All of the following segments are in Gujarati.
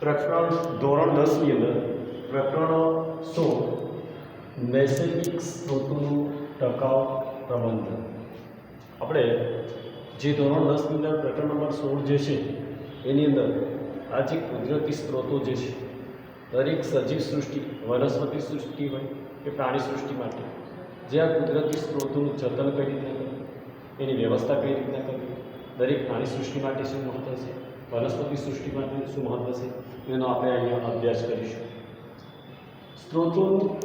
પ્રકરણ ધોરણ દસની અંદર પ્રકરણ સો નૈસર્ગિક સ્ત્રોતોનું ટકાઉ પ્રબંધન. આપણે જે ધોરણ દસની અંદર પ્રકરણ નંબર સોળ જે છે, એની અંદર આ જે કુદરતી સ્ત્રોતો જે છે, દરેક સજીવ સૃષ્ટિ, વનસ્પતિ સૃષ્ટિ હોય કે પ્રાણી સૃષ્ટિ માટે, જે આ કુદરતી સ્ત્રોતોનું જતન કઈ રીતના કરવું એની વ્યવસ્થા કઈ રીતના કરવી દરેક પ્રાણી સૃષ્ટિ માટે શું મહત્ત્વ છે? વનસ્પતિ સૃષ્ટિ માટે શું મહત્વ છે? એનો આપણે અહીંયા અભ્યાસ કરીશું. સ્ત્રોતોનું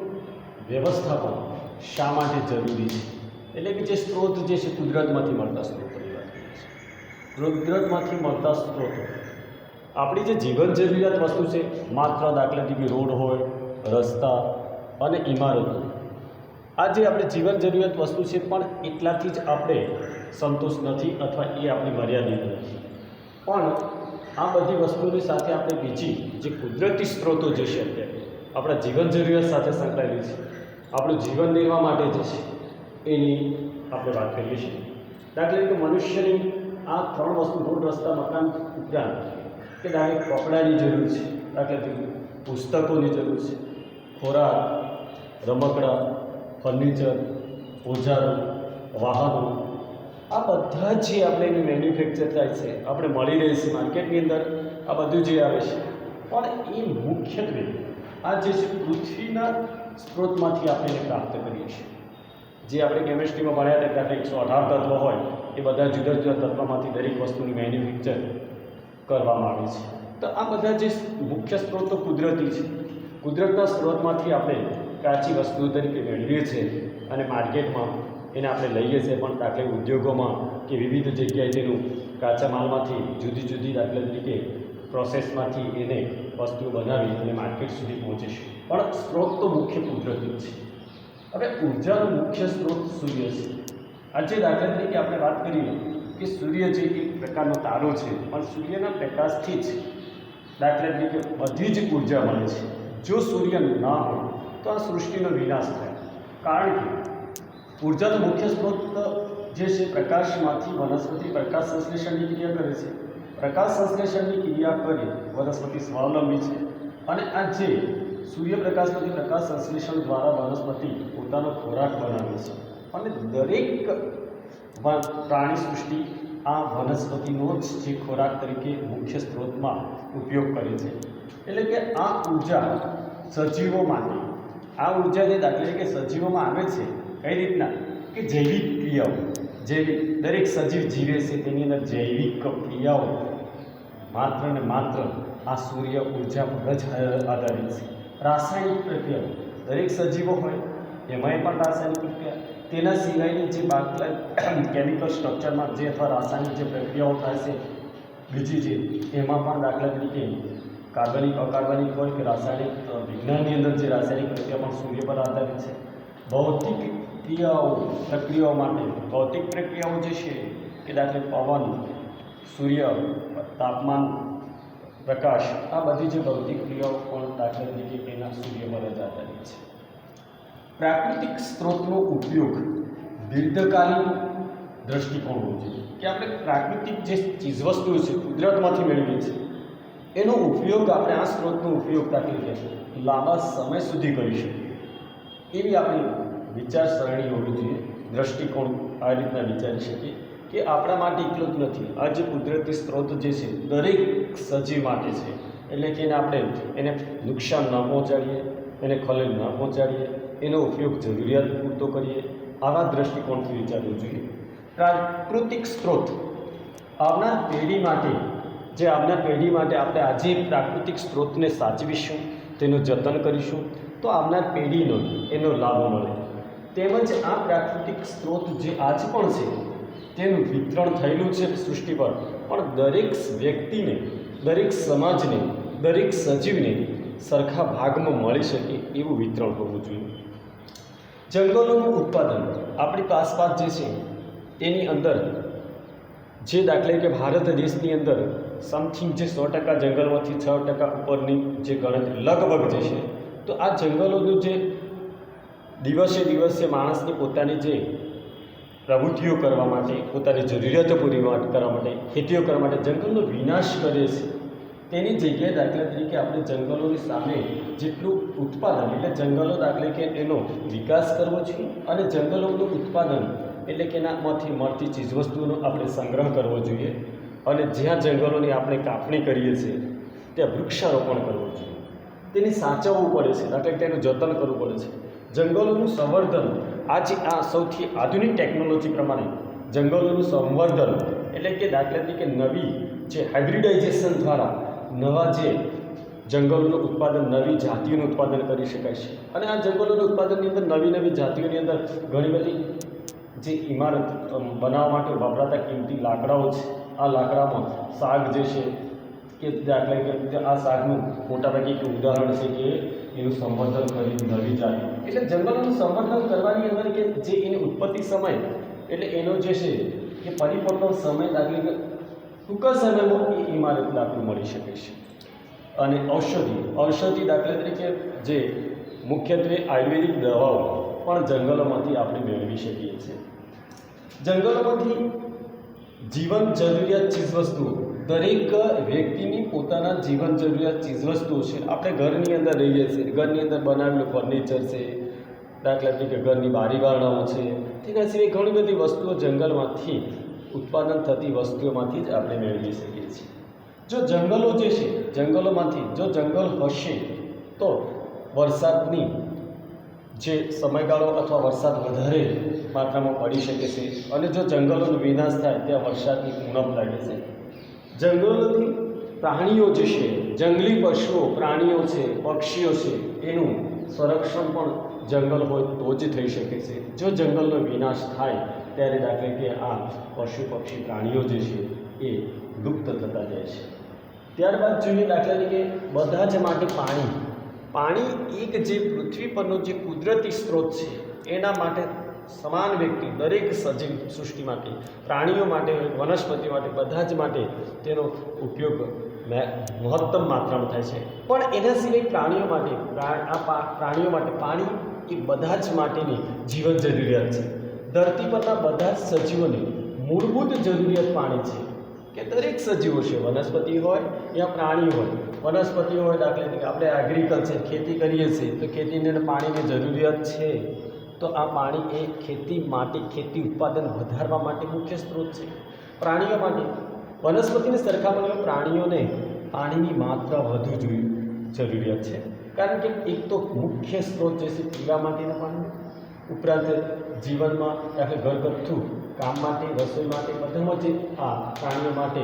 વ્યવસ્થાપન શા માટે જરૂરી છે? એટલે કે જે સ્ત્રોત જે છે, કુદરતમાંથી મળતા સ્ત્રોતોની વાત કરીએ કુદરતમાંથી મળતા સ્ત્રોતો. આપણી જે જીવન જરૂરિયાત વસ્તુ છે, માત્ર દાખલા તરીકે રોડ હોય, રસ્તા અને ઇમારતો. આ જે આપણે જીવન જરૂરિયાત વસ્તુ છે, પણ એટલાથી જ આપણે સંતોષ નથી અથવા એ આપણી મર્યાદિત નથી. પણ આ બધી વસ્તુની સાથે આપણે બીજી જે કુદરતી સ્ત્રોતો જે છે, આપણા જીવન જરૂરિયાત સાથે સંકળાયેલી છે, આપણું જીવન નિર્વાહ માટે જે છે, એની આપણે વાત કરીએ છીએ દાખલા તરીકે મનુષ્યની આ ત્રણ વસ્તુ રોડ રસ્તા, મકાન ઉપરાંત કે દાખલે કપડાની જરૂર છે, દાખલા તરીકે પુસ્તકોની જરૂર છે, ખોરાક, રમકડા, ફર્નિચર, ઓજારો, વાહનો આ બધા જે આપણે એનું મેન્યુફેક્ચર થાય છે, આપણે મળી રહે છે માર્કેટની અંદર, આ બધું જે આવે છે. પણ એ મુખ્યત્વે આ જે છે પૃથ્વીના સ્ત્રોતમાંથી આપણે એને પ્રાપ્ત કરીએ છીએ. જે આપણે કેમિસ્ટ્રીમાં ભણ્યા હતા, ત્યાં એકસો અઢાર તત્વો હોય, એ બધા જુદા જુદા તત્વમાંથી દરેક વસ્તુની મેન્યુફેક્ચર કરવામાં આવે છે. તો આ બધા જે મુખ્ય સ્ત્રોત તો કુદરતી છે. કુદરતના સ્ત્રોતમાંથી આપણે કાચી વસ્તુ તરીકે મેળવીએ છીએ અને માર્કેટમાં એને આપણે લઈએ છીએ પણ દાખલે ઉદ્યોગોમાં કે વિવિધ જગ્યાએ તેનું કાચા માલમાંથી જુદી જુદી દાખલા તરીકે પ્રોસેસમાંથી એને વસ્તુઓ બનાવી અને માર્કેટ સુધી પહોંચે છે. પણ સ્ત્રોત તો મુખ્ય કુદરતી છે. હવે ઉર્જાનો મુખ્ય સ્ત્રોત સૂર્ય છે. આજે દાખલા તરીકે આપણે વાત કરીએ કે સૂર્ય જે એક પ્રકારનો તારો છે, પણ સૂર્યના પ્રકાશથી જ દાખલા તરીકે બધી જ ઊર્જા મળે છે. જો સૂર્ય ના હોય, તો આ સૃષ્ટિનો વિનાશ થાય. કારણ કે ઉર્જાનો મુખ્ય સ્ત્રોત જે છે પ્રકાશમાંથી વનસ્પતિ પ્રકાશ સંશ્લેષણની ક્રિયા કરે છે. પ્રકાશ સંશ્લેષણની ક્રિયા કરી વનસ્પતિ સ્વાવલંબી છે. અને આ જે સૂર્યપ્રકાશમાંથી પ્રકાશ સંશ્લેષણ દ્વારા વનસ્પતિ પોતાનો ખોરાક બનાવે છે. અને દરેક પ્રાણી સૃષ્ટિ આ વનસ્પતિનો જ જે ખોરાક તરીકે મુખ્ય સ્ત્રોતમાં ઉપયોગ કરે છે. એટલે કે આ ઊર્જા સજીવો માટે, આ ઊર્જા જે દાખલા તરીકે સજીવોમાં આવે છે કઈ રીતના? કે જૈવિક ક્રિયાઓ. જૈવિક દરેક સજીવ જીવે છે તેની અંદર જૈવિક ક્રિયાઓ. માત્ર ને માત્ર આ સૂર્ય ઊર્જા પર જ આધારિત છે. રાસાયણિક પ્રક્રિયાઓ. દરેક સજીવો હોય, એમાંય પણ રાસાયણિક પ્રક્રિયા. તેના સિવાયની જે બાકલા કેમિકલ સ્ટ્રક્ચરમાં જે અથવા રાસાયણિક જે પ્રક્રિયાઓ થાય છે, બીજી છે એમાં પણ દાખલા તરીકે કાર્બનિક, અકાર્બનિક હોય કે રાસાયણિક વિજ્ઞાનની અંદર જે રાસાયણિક પ્રક્રિયા પણ સૂર્ય પર આધારિત છે. ભૌતિક ક્રિયાઓ પ્રક્રિયાઓ માટે, ભૌતિક પ્રક્રિયાઓ જે છે કે દાખલે પવન, સૂર્ય, તાપમાન, પ્રકાશ, આ બધી જે ભૌતિક ક્રિયાઓ પણ દાખલા તરીકે એના સૂર્ય પર જ આધારિત છે. પ્રાકૃતિક સ્ત્રોતનો ઉપયોગ દીર્ઘકાલીન દ્રષ્ટિકોણ હોવો જોઈએ કે આપણે પ્રાકૃતિક જે ચીજવસ્તુઓ છે, કુદરતમાંથી મેળવીએ છીએ, એનો ઉપયોગ આપણે આ સ્ત્રોતનો ઉપયોગ તરીકે લાંબા સમય સુધી કરી શકીએ. એવી આપણી વિચારસરણી હોવી જોઈએ. દ્રષ્ટિકોણ આ રીતના વિચારી શકીએ કે આપણા માટે એકલું જ નથી. આ જે કુદરતી સ્ત્રોત જે છે, દરેક સજીવ માટે છે. એટલે કે એને આપણે એને નુકસાન ન પહોંચાડીએ, એને ખલેલ ન પહોંચાડીએ, એનો ઉપયોગ જરૂરિયાત પૂરતો કરીએ. આવા દ્રષ્ટિકોણથી વિચારવું જોઈએ. પ્રાકૃતિક સ્ત્રોત. આવનાર પેઢી માટે, જે આવનાર પેઢી માટે આપણે આજે પ્રાકૃતિક સ્ત્રોતને સાચવીશું, તેનું જતન કરીશું, તો આવનાર પેઢીનો એનો લાભ મળે. તેમજ આ પ્રાકૃતિક સ્ત્રોત જે આજ પણ છે, તેનું વિતરણ થયેલું છે સૃષ્ટિ પર. પણ દરેક વ્યક્તિને, દરેક સમાજને, દરેક સજીવને સરખા ભાગમાં મળી શકે એવું વિતરણ હોવું જોઈએ. જંગલોનું ઉત્પાદન, આપણી આસપાસ જે છે તેની અંદર, જે દાખલે કે ભારત દેશની અંદર સમથિંગ જે સો ટકા જંગલમાંથી છ ટકા ઉપરની જે ગણતરી, લગભગ જે છે, તો આ જંગલોનું જે દિવસે દિવસે માણસની પોતાની જે પ્રવૃત્તિઓ કરવા માટે, પોતાની જરૂરિયાતો પૂરી કરવા માટે, ખેતીઓ કરવા માટે જંગલનો વિનાશ કરે છે. તેની જગ્યાએ દાખલા તરીકે આપણે જંગલોની સામે જેટલું ઉત્પાદન, એટલે જંગલો દાખલે કે એનો વિકાસ કરવો જોઈએ અને જંગલોનું ઉત્પાદન, એટલે કે એનામાંથી મળતી ચીજવસ્તુઓનો આપણે સંગ્રહ કરવો જોઈએ અને જ્યાં જંગલોની આપણે કાપણી કરીએ છીએ, ત્યાં વૃક્ષારોપણ કરવું જોઈએ. તેને સાચવવું પડે છે, દાખલા તેનું જતન કરવું પડે છે. જંગલોનું સંવર્ધન. આજે આ સૌથી આધુનિક ટેકનોલોજી પ્રમાણે જંગલોનું સંવર્ધન એટલે કે દાખલા તરીકે નવી જે હાઇબ્રિડાઇઝેશન દ્વારા નવા જે જંગલોનું ઉત્પાદન, નવી જાતિઓનું ઉત્પાદન કરી શકાય છે. અને આ જંગલોનું ઉત્પાદનની અંદર નવી નવી જાતિઓની અંદર ઘણી બધી જે ઇમારત બનાવવા માટે વપરાતા કિંમતી લાકડાઓ છે. આ લાકડામાં શાક જે છે કે દાખલા આ શાકનું મોટાભાગે એક ઉદાહરણ છે કે એનું સંવર્ધન કરી નવી જાતિ. એટલે જંગલોનું સંવર્ધન કરવાની અંદર કે જે એની ઉત્પત્તિ સમય, એટલે એનો જે છે, એ પરિપક્વ સમય દાખલી ટૂંક સમયમાં એ ઇમારતને આપણે મળી શકે છે. અને ઔષધિ ઔષધિ દાખલા તરીકે જે મુખ્યત્વે આયુર્વેદિક દવાઓ પણ જંગલોમાંથી આપણે મેળવી શકીએ છીએ. જંગલોમાંથી જીવન જરૂરિયાત ચીજવસ્તુઓ દરેક વ્યક્તિની પોતાના જીવન જરૂરિયાત ચીજવસ્તુઓ છે. આપણે ઘરની અંદર રહીએ છીએ. ઘરની અંદર બનાવેલું ફર્નિચર છે. દાખલા તરીકે ઘરની બારી બારણાઓ છે. તેના સિવાય ઘણી બધી વસ્તુઓ જંગલમાંથી ઉત્પાદન થતી વસ્તુઓમાંથી જ આપણે મેળવી શકીએ છીએ. જો જંગલો જે છે, જંગલોમાંથી જો જંગલ હશે, તો વરસાદની જે સમયગાળો અથવા વરસાદ વધારે માત્રામાં પડી શકે છે અને જો જંગલોનો વિનાશ થાય, ત્યાં વરસાદની ઉણપ લાગે છે. જંગલોથી પ્રાણીઓ જે છે. જંગલી પશુઓ, પ્રાણીઓ છે, પક્ષીઓ છે, એનું સંરક્ષણ પણ જંગલ હોય તો જ થઈ શકે છે. જો જંગલનો વિનાશ થાય, ત્યારે દાખલે કે આ પશુ, પક્ષી, પ્રાણીઓ જે છે, એ લુપ્ત થતા જાય છે. ત્યારબાદ જોઈએ દાખલા તરીકે બધા જ માટે પાણી. પાણી એક જે પૃથ્વી પરનો જે કુદરતી સ્ત્રોત છે, એના માટે સમાન વ્યક્તિ, દરેક સજીવ સૃષ્ટિ માટે, પ્રાણીઓ માટે, વનસ્પતિ માટે, બધા જ માટે તેનો ઉપયોગ મહત્તમ માત્રામાં થાય છે. પણ એના સિવાય પ્રાણીઓ માટે આ પ્રાણીઓ માટે પાણી એ બધા જ માટેની જીવન જરૂરિયાત છે. ધરતી પરના બધા જ સજીવોની મૂળભૂત જરૂરિયાત પાણી છે કે દરેક સજીવો છે. વનસ્પતિ હોય યા પ્રાણી હોય. વનસ્પતિ હોય દાખલા તરીકે આપણે એગ્રીકલ્ચર ખેતી કરીએ છીએ તો ખેતીની પાણીની જરૂરિયાત છે. તો આ પાણી એ ખેતી માટે, ખેતી ઉત્પાદન વધારવા માટે મુખ્ય સ્ત્રોત છે. પ્રાણીઓ માટે. વનસ્પતિની સરખામણીમાં પ્રાણીઓને પાણીની માત્રા વધુ જોઈએ જરૂરિયાત છે. કારણ કે એક તો મુખ્ય સ્ત્રોત જે છે પીવા માટેના પાણી. ઉપરાંત જીવનમાં દાખલે ઘરગથ્થુ કામ માટે, રસોઈ માટે, બધામાં જે આ પ્રાણીઓ માટે,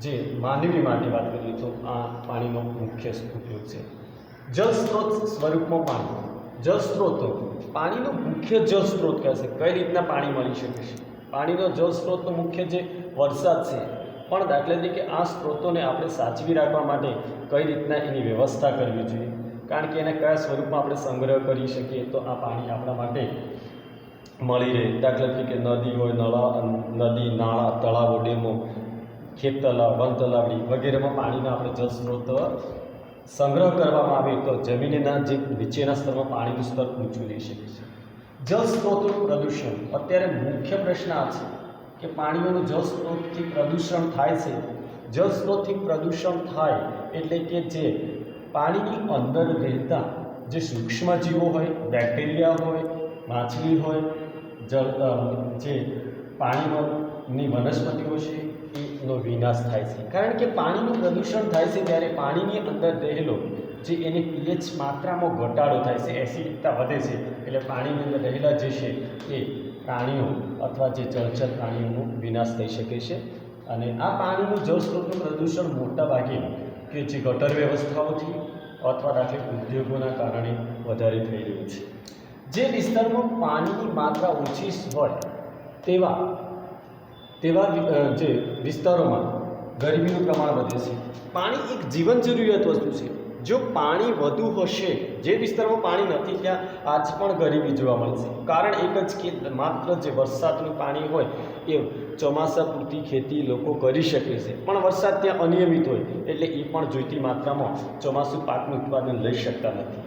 જે માનવી માટે વાત કરીએ તો આ પાણીનો મુખ્ય ઉપયોગ છે. જળ સ્ત્રોત સ્વરૂપમાં પાણી. જળ સ્ત્રોત પાણીનો મુખ્ય જળ સ્ત્રોત કહે છે. કઈ રીતના પાણી મળી શકે છે? પાણીનો જળ સ્ત્રોતનો મુખ્ય જે વરસાદ છે, પણ દાખલા તરીકે આ સ્ત્રોતોને આપણે સાચવી રાખવા માટે કઈ રીતના એની વ્યવસ્થા કરવી જોઈએ? કારણ કે એને કયા સ્વરૂપમાં આપણે સંગ્રહ કરી શકીએ તો આ પાણી આપણા માટે મળી રહે. દાખલા તરીકે નદી હોય, નળા, નદી, નાળા, તળાવો, ડેમો ખેત તલાવ વન તલાવડી વગેરેમાં પાણીનો આપણે જળ સ્ત્રોત સંગ્રહ કરવામાં આવે તો જમીનના જે નીચેના સ્તરમાં પાણીનું સ્તર ઊંચું રહી શકે છે. જળ સ્ત્રોતનું પ્રદૂષણ. અત્યારે મુખ્ય પ્રશ્ન આ છે કે પાણીઓનું જળ સ્ત્રોતથી પ્રદૂષણ થાય છે. જળ સ્ત્રોતથી પ્રદૂષણ થાય એટલે કે જે પાણીની અંદર રહેતા જે સૂક્ષ્મજીવો હોય, બેક્ટેરિયા હોય, માછલી હોય, જળ જે પાણીમાંની વનસ્પતિઓ છે એનો વિનાશ થાય છે. કારણ કે પાણીનું પ્રદૂષણ થાય છે ત્યારે પાણીની અંદર રહેલો જે એની પીએચ માત્રામાં ઘટાડો થાય છે, એસિડિકતા વધે છે, એટલે પાણીની અંદર રહેલા જે છે એ પ્રાણીઓ અથવા જે જળચર પ્રાણીઓનો વિનાશ થઈ શકે છે. અને આ પાણીનું જળ સ્ત્રોતનું પ્રદૂષણ મોટા ભાગે કે જે ગટર વ્યવસ્થાઓથી અથવા દાખલે ઉદ્યોગોના કારણે વધારે થઈ રહ્યું છે. જે વિસ્તારમાં પાણીની માત્રા ઓછી હોય તેવા તેવા જે વિસ્તારોમાં ગરમીનું પ્રમાણ વધે છે. પાણી એક જીવન જરૂરિયાત વસ્તુ છે. જો પાણી વધુ હશે, જે વિસ્તારમાં પાણી નથી ત્યાં આજ પણ ગરીબી જોવા મળશે કારણ એક જ કે માત્ર જે વરસાદનું પાણી હોય, એ ચોમાસા પૂરતી ખેતી લોકો કરી શકે છે. પણ વરસાદ ત્યાં અનિયમિત હોય, એટલે એ પણ જોઈતી માત્રામાં ચોમાસું પાકનું ઉત્પાદન લઈ શકતા નથી.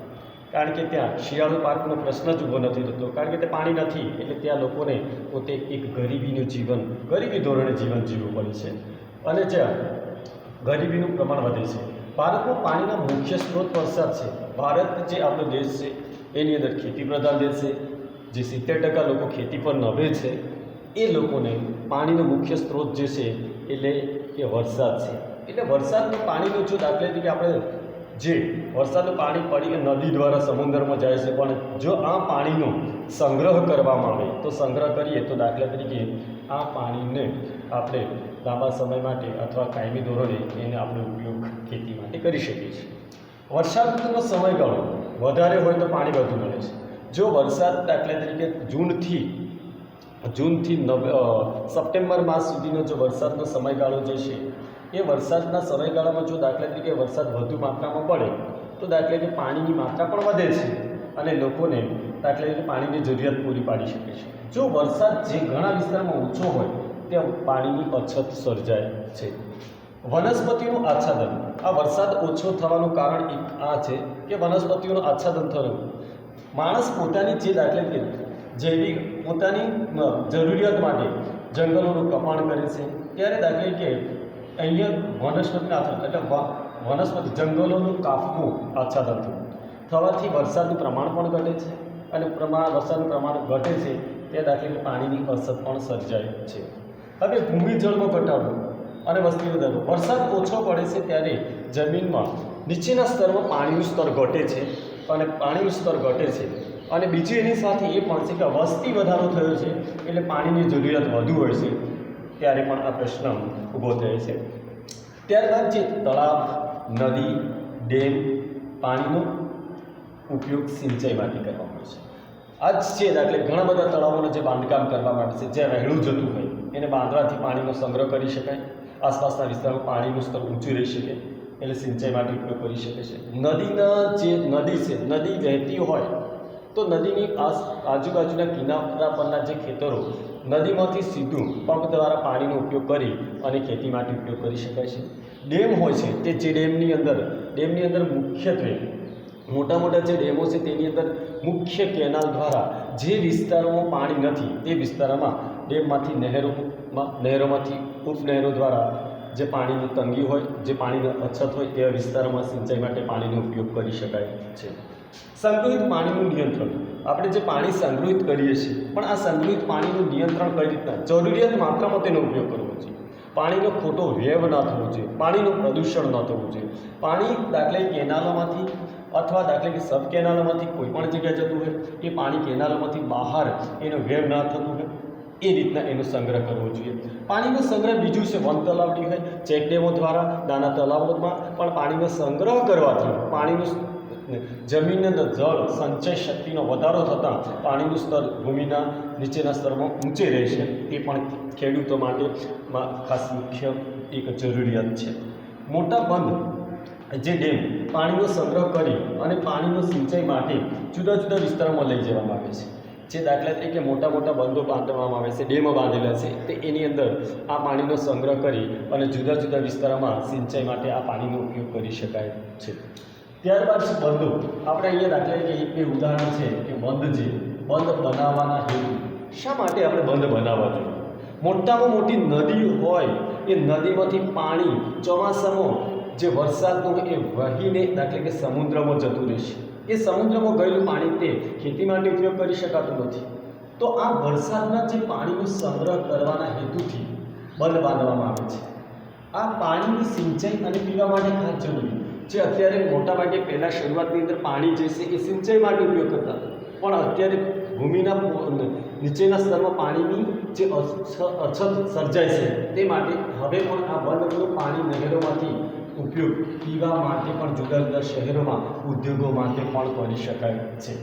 કારણ કે ત્યાં શિયાળુ પાકનો પ્રશ્ન જ ઊભો નથી થતો. કારણ કે તે પાણી નથી, એટલે ત્યાં લોકોને પોતે એક ગરીબીનું જીવન, ગરીબી ધોરણે જીવન જીવવું પડે છે. અને જ્યાં ગરીબીનું પ્રમાણ વધે છે. ભારતમાં પાણીના મુખ્ય સ્ત્રોત વરસાદ છે. ભારત જે આપણો દેશ છે, એની અંદર ખેતી પ્રધાન દેશ છે, જે સિત્તેર ટકા લોકો ખેતી પર નભે છે, એ લોકોને પાણીનો મુખ્ય સ્ત્રોત જે છે, એટલે કે વરસાદ છે. એટલે વરસાદનું પાણીનું જો દાખલા તરીકે આપણે જે વરસાદનું પાણી પડીને નદી દ્વારા સમુદ્રમાં જાય છે, પણ જો આ પાણીનો સંગ્રહ કરવામાં આવે, તો સંગ્રહ કરીએ તો દાખલા તરીકે આ પાણીને આપણે લાંબા સમય માટે અથવા કાયમી ધોરણે એને આપણે ઉપયોગ ખેતી માટે કરી શકીએ છીએ. વરસાદ ઋતુનો સમયગાળો વધારે હોય તો પાણી વધુ મળે છે. જો વરસાદ દાખલા તરીકે જૂનથી જૂનથી નવ સપ્ટેમ્બર માસ સુધીનો જો વરસાદનો સમયગાળો જે છે એ વરસાદના સમયગાળામાં જો દાખલા તરીકે વરસાદ વધુ માત્રામાં પડે, તો દાખલા તરીકે પાણીની માત્રા પણ વધે છે અને લોકોને દાખલા તરીકે પાણીની જરૂરિયાત પૂરી પાડી શકે છે. જો વરસાદ જે ઘણા વિસ્તારમાં ઓછો હોય, ત્યાં પાણીની અછત સર્જાય છે. વનસ્પતિનું આચ્છાદન. આ વરસાદ ઓછો થવાનું કારણ એક આ છે કે વનસ્પતિઓનું આચ્છાદન થયું. માણસ પોતાની જે દાખલે કે જૈવિક, પોતાની જરૂરિયાત માટે જંગલોનું કપાણ કરે છે, ત્યારે દાખલે તરીકે અહીંયા વનસ્પતિના આચ્છાદન એટલે વનસ્પતિ જંગલોનું કાપવું આચ્છાદન થયું. થવાથી વરસાદનું પ્રમાણ પણ ઘટે છે અને પ્રમાણ વરસાદનું પ્રમાણ ઘટે છે, તે દાખલે પાણીની અસર પણ સર્જાય છે. હવે ભૂમિજળનો ઘટાડો અને વસ્તી વધારો વરસાદ ઓછો પડે છે ત્યારે જમીનમાં નીચેના સ્તરમાં પાણીનું સ્તર ઘટે છે અને પાણીનું સ્તર ઘટે છે. અને બીજી એની સાથે એ પણ છે કે વસ્તી વધારો થયો છે, એટલે પાણીની જરૂરિયાત વધુ હોય છે. ત્યારે પણ આ પ્રશ્ન ઊભો થયો છે. ત્યારબાદ જે તળાવ, નદી, ડેમ, પાણીનો ઉપયોગ સિંચાઈ માટે કરવામાં આવે છે. આ જ છે એટલે ઘણા બધા તળાવોનું જે બાંધકામ કરવા માટે છે, જ્યાં વહેલું જતું હોય, એને બાંધવાથી પાણીનો સંગ્રહ કરી શકાય, આસપાસના વિસ્તારમાં પાણીનું સ્તર ઊંચું રહી શકે, એટલે સિંચાઈ માટે ઉપયોગ કરી શકે છે. નદીના જે નદી છે, નદી વહેતી હોય તો નદીની આજુબાજુના કિનારા પરના જે ખેતરો, નદીમાંથી સીધું પંપ દ્વારા પાણીનો ઉપયોગ કરી અને ખેતી માટે ઉપયોગ કરી શકાય છે. ડેમ હોય છે તે જે ડેમની અંદર ડેમની અંદર મુખ્યત્વે મોટા મોટા જે ડેમો છે તેની અંદર મુખ્ય કેનાલ દ્વારા જે વિસ્તારોમાં પાણી નથી, તે વિસ્તારોમાં ડેમમાંથી નહેરોમાં, નહેરોમાંથી ઉપનહેરો દ્વારા જે પાણીની તંગી હોય, જે પાણીની અછત હોય, તેવા વિસ્તારોમાં સિંચાઈ માટે પાણીનો ઉપયોગ કરી શકાય છે. સંગ્રહિત પાણીનું નિયંત્રણ. આપણે જે પાણી સંગ્રહિત કરીએ છીએ, પણ આ સંગ્રહિત પાણીનું નિયંત્રણ કઈ રીતના? જરૂરિયાત માત્રામાં તેનો ઉપયોગ કરવો જોઈએ. પાણીનો ખોટો વેવ ન થવો જોઈએ. પાણીનું પ્રદૂષણ ન થવું જોઈએ. પાણી દાખલે કેનાલોમાંથી અથવા દાખલે કે સબ કેનાલોમાંથી કોઈ પણ જગ્યાએ જતું હોય એ પાણી કેનાલોમાંથી બહાર એનો વેવ ન થતું હોય, એ રીતના એનો સંગ્રહ કરવો જોઈએ. પાણીનો સંગ્રહ બીજું છે, વન તલાવડી હોય ચેકડેમો દ્વારા, નાના તલાવોમાં પણ પાણીનો સંગ્રહ કરવાથી પાણીનું જમીનની અંદર જળ સંચય શક્તિનો વધારો થતાં પાણીનું સ્તર ભૂમિના નીચેના સ્તરમાં ઊંચે રહેશે તે પણ ખેડૂતો માટે ખાસ મુખ્ય એક જરૂરિયાત છે. મોટા બંધ જે ડેમ પાણીનો સંગ્રહ કરી અને પાણીનો સિંચાઈ માટે જુદા જુદા વિસ્તારોમાં લઈ જવામાં આવે છે. જે દાખલા તરીકે મોટા મોટા બંધો બાંધવામાં આવે છે, ડેમો બાંધેલા છે, તે એની અંદર આ પાણીનો સંગ્રહ કરી અને જુદા જુદા વિસ્તારોમાં સિંચાઈ માટે આ પાણીનો ઉપયોગ કરી શકાય છે. ત્યારબાદ છે બંધો આપણે અહીંયા દાખલા તરીકે એક બે ઉદાહરણ છે કે બંધ જે બંધ બનાવવાના હેતુ. શા માટે આપણે બંધ બનાવવા જોઈએ? મોટામાં મોટી નદી હોય, એ નદીમાંથી પાણી ચોમાસામાં જે વરસાદનું એ વહીને દાખલા કે સમુદ્રમાં જતું રહેશે. એ સમુદ્રમાં ગયેલું પાણી તે ખેતી માટે ઉપયોગ કરી શકાતું નથી. તો આ વરસાદના જે પાણીનો સંગ્રહ કરવાના હેતુથી બંધ બાંધવામાં આવે છે. આ પાણીની સિંચાઈ અને પીવા માટે ખાસ જરૂરી. જે અત્યારે મોટા ભાગે પહેલાં શરૂઆતની અંદર પાણી જે છે એ સિંચાઈ માટે ઉપયોગ કરતા પણ અત્યારે ભૂમિના નીચેના સ્તરમાં પાણીની જે અછ- અછત સર્જાય છે તે માટે હવે પણ આ બંધનું પાણી નહેરોમાંથી ઉપયોગ પીવા માટે પણ જુદા જુદા શહેરોમાં ઉદ્યોગો માટે પણ કરી શકાય છે.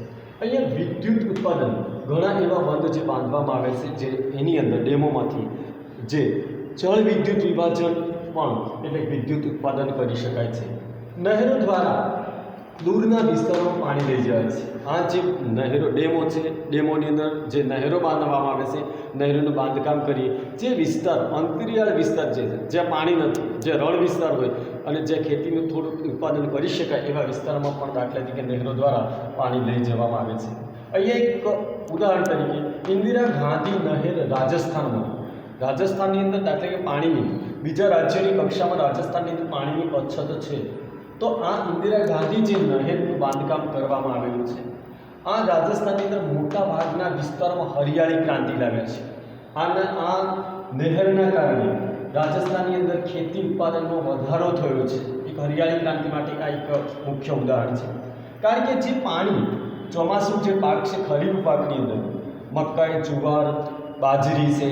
અહીંયા વિદ્યુત ઉત્પાદન ઘણા એવા બંધ જે બાંધવામાં આવે છે જે એની અંદર ડેમોમાંથી જે જળ વિદ્યુત વિભાજન પણ એટલે વિદ્યુત ઉત્પાદન કરી શકાય છે. નહેરો દ્વારા દૂરના વિસ્તારોમાં પાણી લઈ જાય છે. આ જે નહેરો, ડેમો છે, ડેમોની અંદર જે નહેરો બાંધવામાં આવે છે, નહેરોનું બાંધકામ કરીએ. જે વિસ્તાર, અંતરિયાળ વિસ્તાર જે છે, જ્યાં પાણી નથી, જે રણ વિસ્તાર હોય અને જ્યાં ખેતીનું થોડુંક ઉત્પાદન કરી શકાય એવા વિસ્તારમાં પણ દાખલા તરીકે નહેરો દ્વારા પાણી લઈ જવામાં આવે છે. અહીંયા એક ઉદાહરણ તરીકે ઇન્દિરા ગાંધી નહેર રાજસ્થાનમાં. રાજસ્થાનની અંદર દાખલા કે પાણીની, બીજા રાજ્યોની કક્ષામાં રાજસ્થાનની અંદર પાણીની અછત છે. તો આ ઇન્દિરા ગાંધી જે નહેરનું બાંધકામ કરવામાં આવેલું છે, આ રાજસ્થાનની અંદર મોટા ભાગના વિસ્તારોમાં હરિયાળી ક્રાંતિ લાવ્યા છે. આના, આ નહેરના કારણે રાજસ્થાનની અંદર ખેતી ઉત્પાદનમાં વધારો થયો છે. એક હરિયાળી ક્રાંતિ માટે આ એક મુખ્ય ઉદાહરણ છે. કારણ કે જે પાણી, ચોમાસું જે પાક છે ખરીફ પાકની અંદર, મકાઈ, જુવાર, બાજરી છે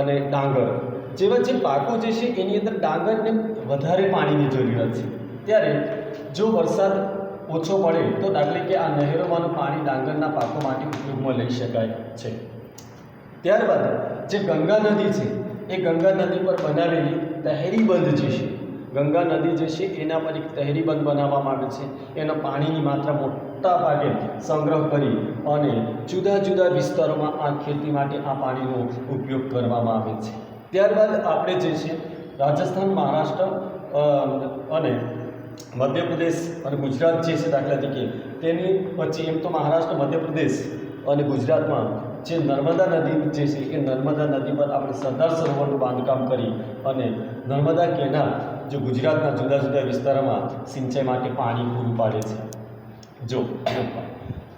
અને ડાંગર, જેવા જે પાકો જે છે એની અંદર ડાંગરને વધારે પાણીની જરૂરિયાત છે. ત્યારે જો વરસાદ ઓછો પડે તો દાખલે કે આ નહેરોમાંનું પાણી ડાંગરના પાકો માટે ઉપયોગમાં લઈ શકાય છે. ત્યારબાદ જે ગંગા નદી છે, એ ગંગા નદી પર બનાવેલી તહેરી બંધ જે છે, ગંગા નદી જે છે, એના પર એક તહેરી બંધ બનાવવામાં આવે છે. એનો પાણીની માત્રા મોટા ભાગે સંગ્રહ કરી અને જુદા જુદા વિસ્તારોમાં આ ખેતી માટે આ પાણીનો ઉપયોગ કરવામાં આવે છે. ત્યારબાદ આપણે જે છે, રાજસ્થાન, મહારાષ્ટ્ર અને મધ્યપ્રદેશ અને ગુજરાત જે છે દાખલા તરીકે, તેની પછી એમ તો મહારાષ્ટ્ર, મધ્યપ્રદેશ અને ગુજરાતમાં જે નર્મદા નદી જે છે એ નર્મદા નદી પર આપણે સરદાર સરોવરનું બાંધકામ કરી અને નર્મદા કેનાલ જે ગુજરાતના જુદા જુદા વિસ્તારોમાં સિંચાઈ માટે પાણી પૂરું પાડે છે. જો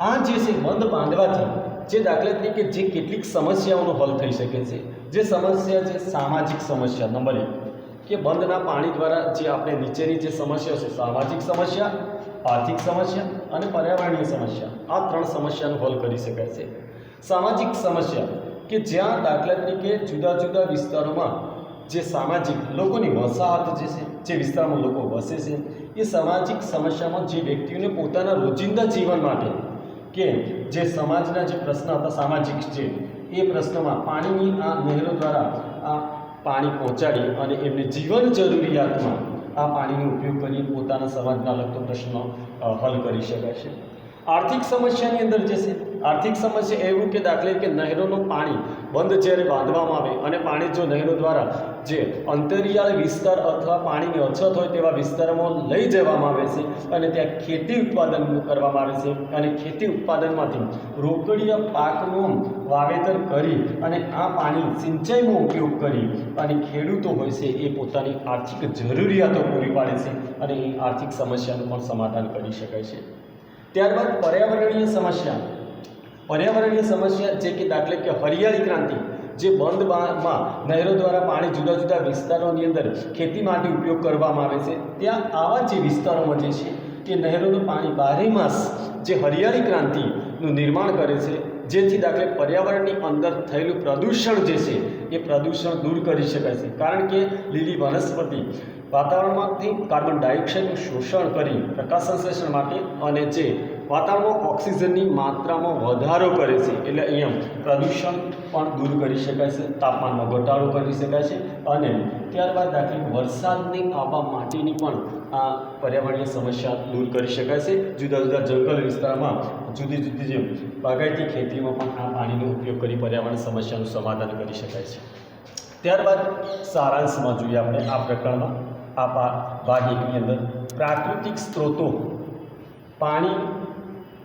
આ જે છે બંધ બાંધવાથી જે દાખલા તરીકે જે કેટલીક સમસ્યાઓનો હલ થઈ શકે છે. જે સમસ્યા છે સામાજિક સમસ્યા, નંબર એક. કે બંધના પાણી દ્વારા જે આપણે નીચેની જે સમસ્યાઓ છે, સામાજિક સમસ્યા, આર્થિક સમસ્યા અને પર્યાવરણીય સમસ્યા, આ ત્રણ સમસ્યાનો હલ કરી શકાય છે. સામાજિક સમસ્યા કે જ્યાં દાખલા તરીકે જુદા જુદા વિસ્તારોમાં જે સામાજિક લોકોની વસાહત જે છે, જે વિસ્તારમાં લોકો વસે છે, એ સામાજિક સમસ્યામાં જે વ્યક્તિઓને પોતાના રોજિંદા જીવન માટે કે જે સમાજના જે પ્રશ્ન હતા, સામાજિક જે, એ પ્રશ્નમાં પાણીની આ નહેરો દ્વારા આ પાણી પહોંચાડી અને એમની જીવન જરૂરિયાતમાં આ પાણીનો ઉપયોગ કરી પોતાના સમાજના લગતો પ્રશ્નો હલ કરી શકાય છે. આર્થિક સમસ્યાની અંદર જે છે આર્થિક સમસ્યા એવું કે દાખલે કે નહેરોનું પાણી બંધ જ્યારે બાંધવામાં આવે અને પાણી જો નહેરો દ્વારા જે અંતરિયાળ વિસ્તાર અથવા પાણીની અછત હોય તેવા વિસ્તારોમાં લઈ જવામાં આવે છે અને ત્યાં ખેતી ઉત્પાદન કરવામાં આવે છે અને ખેતી ઉત્પાદનમાંથી રોકડીયા પાકનું વાવેતર કરી અને આ પાણી સિંચાઈમાં ઉપયોગ કરી અને ખેડૂતો હોય છે એ પોતાની આર્થિક જરૂરિયાતો પૂરી પાડે છે અને એ આર્થિક સમસ્યાનું પણ સમાધાન કરી શકાય છે. ત્યારબાદ પર્યાવરણીય સમસ્યા. પર્યાવરણીય સમસ્યા જે કે દાખલે કે હરિયાળી ક્રાંતિ, જે બંધ બા- નહેરો દ્વારા પાણી જુદા જુદા વિસ્તારોની અંદર ખેતી માટે ઉપયોગ કરવામાં આવે છે. ત્યાં આવા જે વિસ્તારોમાં જે છે કે નહેરોનું પાણી બારે જે હરિયાળી ક્રાંતિનું નિર્માણ કરે છે, જેથી દાખલે પર્યાવરણની અંદર થયેલું પ્રદૂષણ જે છે એ પ્રદૂષણ દૂર કરી શકાય છે. કારણ કે લીલી વનસ્પતિ વાતાવરણમાંથી કાર્બન ડાયોક્સાઇડનું શોષણ કરી પ્રકાશ સંશ્લેષણ માટે અને જે વાતાવરણમાં ઓક્સિજનની માત્રામાં વધારો કરે છે, એટલે અહીંયા પ્રદૂષણ પણ દૂર કરી શકાય છે, તાપમાનમાં ઘટાડો કરી શકાય છે અને ત્યારબાદ દાખલે વરસાદની આવવા માટેની પણ આ પર્યાવરણીય સમસ્યા દૂર કરી શકાય છે. જુદા જુદા જંગલ વિસ્તારમાં જુદી જુદી જે બાગાયતી ખેતીમાં પણ આ પાણીનો ઉપયોગ કરી પર્યાવરણ સમસ્યાનું સમાધાન કરી શકાય છે. ત્યારબાદ સારાંશમાં જોઈએ આપણે આ પ્રકરણમાં. આ ભાગ એકની અંદર પ્રાકૃતિક સ્ત્રોતો પાણી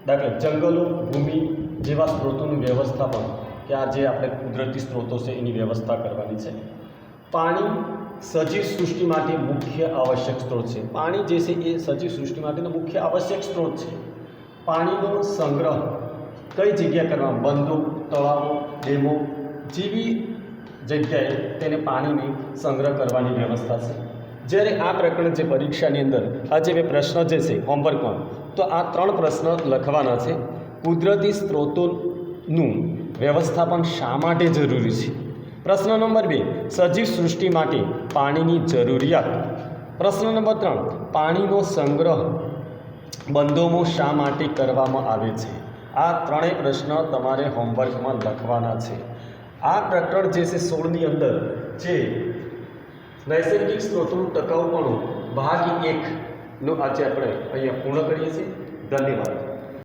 દાખલા, જંગલો, ભૂમિ જેવા સ્ત્રોતોનું વ્યવસ્થાપન, કે આ જે આપણે કુદરતી સ્ત્રોતો છે એની વ્યવસ્થા કરવાની છે. પાણી સજીવ સૃષ્ટિ માટે મુખ્ય આવશ્યક સ્ત્રોત છે. પાણી જે છે એ સજીવ સૃષ્ટિ માટેનો મુખ્ય આવશ્યક સ્ત્રોત છે. પાણીનો સંગ્રહ કઈ જગ્યા કરવા? બંધો તળાવો, ડેમો, જેવી જગ્યાએ તેને પાણીની સંગ્રહ કરવાની વ્યવસ્થા છે. જ્યારે આ પ્રકરણ જે પરીક્ષાની અંદર, આ જે બે પ્રશ્ન જે છે હોમવર્કમાં તો આ ત્રણ પ્રશ્ન લખવાના છે. કુદરતી સ્ત્રોતોનું વ્યવસ્થાપન શા માટે જરૂરી છે? પ્રશ્ન નંબર બે, સજીવ સૃષ્ટિ માટે પાણીની જરૂરિયાત. પ્રશ્ન નંબર ત્રણ, પાણીનો સંગ્રહ બંધોમાં શા માટે કરવામાં આવે છે? આ ત્રણેય પ્રશ્ન તમારે હોમવર્કમાં લખવાના છે. આ પ્રકરણ જે છે સોળની અંદર, જે નૈસર્ગિક સ્ત્રોતોનું ટકાઉપણું, ભાગ એકનો આજે આપણે અહીંયા પૂર્ણ કરીએ છીએ. ધન્યવાદ.